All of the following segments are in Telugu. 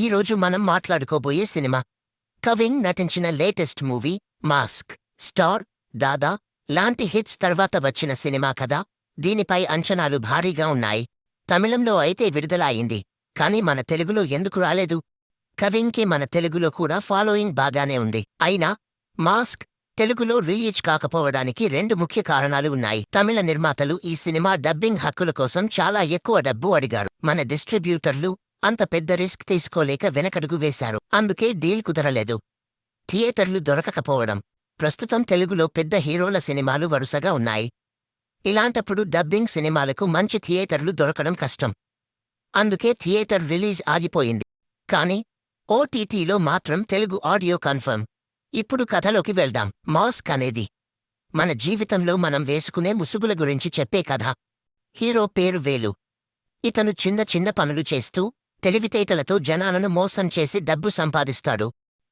ఈరోజు మనం మాట్లాడుకోబోయే సినిమా. కవింగ్ నటించిన latest movie mask star Dada లాంటి హిట్స్ తర్వాత వచ్చిన సినిమా కదా. దీనిపై అంచనాలు భారీగా ఉన్నాయి. తమిళంలో అయితే విడుదల అయింది కానీ మన తెలుగులో ఎందుకు రాలేదు? కవింగ్కి మన తెలుగులో కూడా ఫాలోయింగ్ బాగానే ఉంది. అయినా మాస్క్ తెలుగులో రిలీజ్ కాకపోవడానికి రెండు ముఖ్య కారణాలు ఉన్నాయి. తమిళ నిర్మాతలు ఈ సినిమా డబ్బింగ్ హక్కుల కోసం చాలా ఎక్కువ డబ్బు అడిగారు. మన డిస్ట్రిబ్యూటర్లు అంత పెద్ద రిస్క్ తీసుకోలేక వెనకడుగు వేశారు. అందుకే డీల్ కుదరలేదు. థియేటర్లు దొరకకపోవడం. ప్రస్తుతం తెలుగులో పెద్ద హీరోల సినిమాలు వరుసగా ఉన్నాయి. ఇలాంటప్పుడు డబ్బింగ్ సినిమాలకు మంచి థియేటర్లు దొరకడం కష్టం. అందుకే థియేటర్ రిలీజ్ ఆగిపోయింది. కానీ ఓటీటీలో మాత్రం తెలుగు ఆడియో కన్ఫర్మ్. ఇప్పుడు కథలోకి వెళ్దాం. మాస్క్ అనేది. మన జీవితంలో మనం వేసుకునే ముసుగుల గురించి చెప్పే కథ. హీరో పేరు వేలు. ఇతను చిన్న చిన్న పనులు చేస్తూ తెలివితేటలతో జనాలను మోసం చేసి డబ్బు సంపాదిస్తాడు.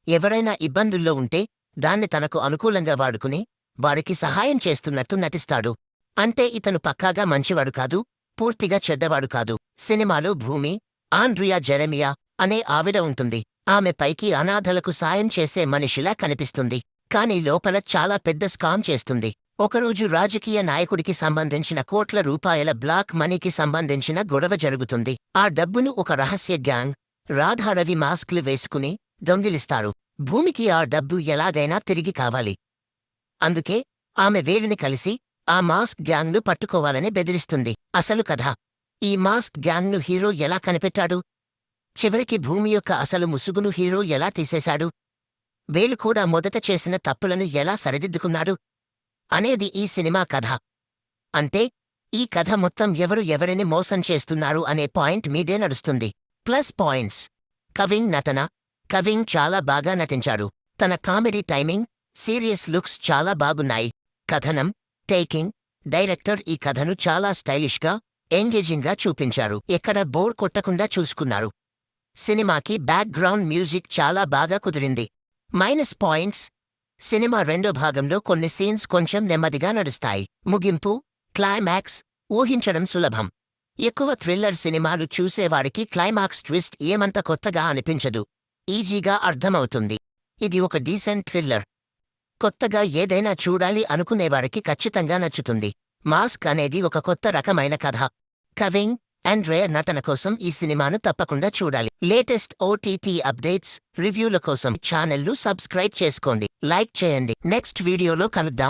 ఎవరైనా ఇబ్బందుల్లో ఉంటే దాన్ని తనకు అనుకూలంగా వాడుకుని వారికి సహాయం చేస్తున్నట్టు నటిస్తాడు. అంటే ఇతను పక్కాగా మంచివాడు కాదు పూర్తిగా చెడ్డవాడు కాదు. సినిమాలో భూమి ఆండ్రియా జెరెమియా అనే ఆవిడ ఉంటుంది. ఆమె పైకి అనాథలకు సాయం చేసే మనిషిలా కనిపిస్తుంది. కాని లోపల చాలా పెద్ద స్కామ్ చేస్తుంది. ఒకరోజు రాజకీయ నాయకుడికి సంబంధించిన కోట్ల రూపాయల బ్లాక్ మనీకి సంబంధించిన గొడవ జరుగుతుంది. ఆ డబ్బును ఒక రహస్య గ్యాంగ్ రాధారవి మాస్క్లు వేసుకుని దొంగిలిస్తారు. భూమికి ఆ డబ్బు ఎలాగైనా తిరిగి కావాలి. అందుకే ఆమె వేలిని కలిసి ఆ మాస్క్ గ్యాంగ్ను పట్టుకోవాలని బెదిరిస్తుంది. అసలు కథ. ఈ మాస్క్ గ్యాంగ్ను హీరో ఎలా కనిపెట్టాడు? చివరికి భూమి యొక్క అసలు ముసుగును హీరో ఎలా తీసేశాడు? వేలు కూడా మొదట చేసిన తప్పులను ఎలా సరిదిద్దుకున్నాడు? అనేది ఈ సినిమా కథ. అంటే ఈ కథ మొత్తం ఎవరు ఎవరిని మోసం చేస్తున్నారు అనే పాయింట్ మీదే నడుస్తుంది. Plus points. కవింగ్ నటన. కవింగ్ చాలా బాగా నటించాడు. తన కామెడీ టైమింగ్ సీరియస్ లుక్స్ చాలా బాగున్నాయి. కథనం టేకింగ్ డైరెక్టర్ ఈ కథను చాలా స్టైలిష్గా ఎంగేజింగ్గా చూపించారు. ఎక్కడ బోర్ కొట్టకుండా చూసుకున్నారు. సినిమాకి బ్యాక్గ్రౌండ్ మ్యూజిక్ చాలా బాగా కుదిరింది. Minus points. సినిమా రెండో భాగంలో కొన్ని సీన్స్ కొంచెం నెమ్మదిగా నడుస్తాయి. ముగింపు క్లైమాక్స్ ఊహించడం సులభం. ఎక్కువ థ్రిల్లర్ సినిమాలు చూసేవారికి క్లైమాక్స్ ట్విస్ట్ ఏమంత కొత్తగా అనిపించదు. ఈజీగా అర్థమవుతుంది. ఇది ఒక డీసెంట్ థ్రిల్లర్. కొత్తగా ఏదైనా చూడాలి అనుకునేవారికి ఖచ్చితంగా నచ్చుతుంది. మాస్క్ అనేది ఒక కొత్త రకమైన కథ. కవింగ్ ఆండ్రే నటన కోసం ఈ సినిమాను తప్పకుండా చూడాలి. లేటెస్ట్ ఓటీటీ అప్డేట్స్ రివ్యూల కోసం ఛానల్ను సబ్స్క్రైబ్ చేసుకోండి. లైక్ చేయండి. నెక్స్ట్ వీడియోలో కలుద్దాం.